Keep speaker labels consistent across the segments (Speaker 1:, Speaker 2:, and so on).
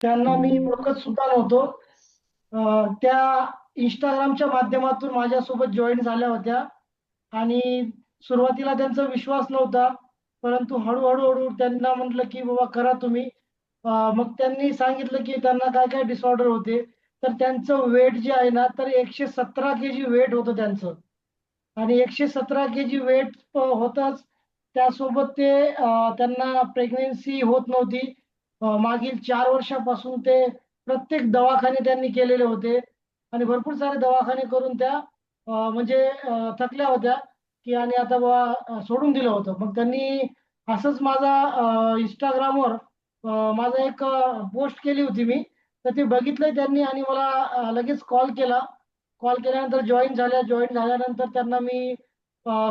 Speaker 1: त्यांना मी ओळखत सुद्धा नव्हतो. त्या इंस्टाग्रामच्या माध्यमातून माझ्यासोबत जॉईन झाल्या होत्या. आणि सुरुवातीला त्यांचा विश्वास नव्हता. परंतु हळूहळू हळू त्यांना म्हटलं की बाबा करा तुम्ही. मग त्यांनी सांगितलं की त्यांना काय काय डिसऑर्डर होते. तर त्यांचं वेट जे आहे ना तर एकशे सतरा के जी वेट होतं त्यांचं. आणि एकशे सतरा के जी वेट होतच. त्यासोबत ते त्यांना प्रेग्नेन्सी होत नव्हती. मागील चार वर्षापासून ते प्रत्येक दवाखाने त्यांनी केलेले होते. आणि भरपूर सारे दवाखाने करून त्या म्हणजे थकल्या होत्या की आणि आता बाबा सोडून दिलं होतं. मग त्यांनी असंच माझा इंस्टाग्रामवर माझा एक पोस्ट केली होती मी. तर ते बघितलंय त्यांनी आणि मला लगेच कॉल केला. कॉल केल्यानंतर जॉईन झाल्या. जॉईन झाल्यानंतर त्यांना मी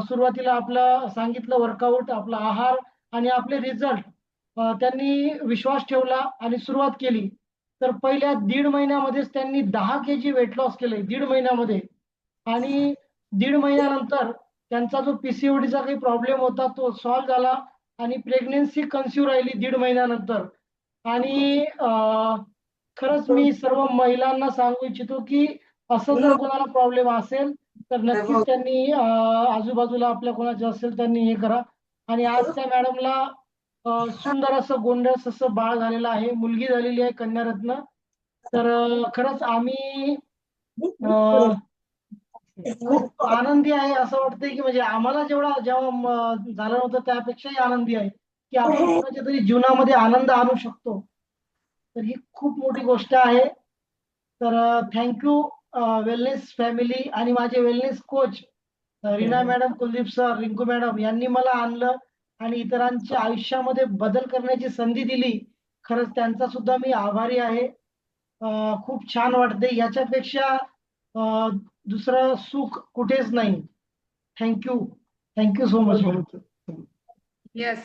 Speaker 1: सुरुवातीला आपलं सांगितलं वर्कआउट आपला आहार आणि आपले रिझल्ट त्यांनी विश्वास ठेवला आणि सुरुवात केली. तर पहिल्या दीड महिन्यामध्येच त्यांनी दहा के जी वेट लॉस केले दीड महिन्यामध्ये. आणि दीड महिन्यानंतर त्यांचा जो पीसीओडीचा काही प्रॉब्लेम होता तो सॉल्व्ह झाला आणि प्रेग्नेन्सी कन्सिव्ह राहिली दीड महिन्यानंतर. आणि खरंच मी सर्व महिलांना सांगू इच्छितो की असं जर कोणाला प्रॉब्लेम असेल तर नक्कीच त्यांनी आजूबाजूला आपल्या कोणाच्या असेल त्यांनी हे करा. आणि आज त्या मॅडमला सुंदर असं गोंडस असं बाळ झालेलं आहे. मुलगी झालेली आहे कन्यारत्न. तर खरंच आम्ही खूप आनंदी आहे असं वाटतंय की म्हणजे आम्हाला जेवढा जेव्हा झालं नव्हतं त्यापेक्षाही आनंदी आहे की आपण कोणाच्या तरी जीवनामध्ये आनंद आणू शकतो. तर ही खूप मोठी गोष्ट आहे. तर थँक्यू वेलनेस फॅमिली आणि माझे wellness coach Reena madam Kuldeep sir Rinku madam यांनी मला आणलं. आणि इतरांच्या आयुष्यामध्ये बदल करण्याची संधी दिली खरंच त्यांचा सुद्धा मी आभारी आहे. खूप छान वाटते याच्यापेक्षा दुसरं सुख कुठेच नाही. Thank you thank you so much
Speaker 2: yes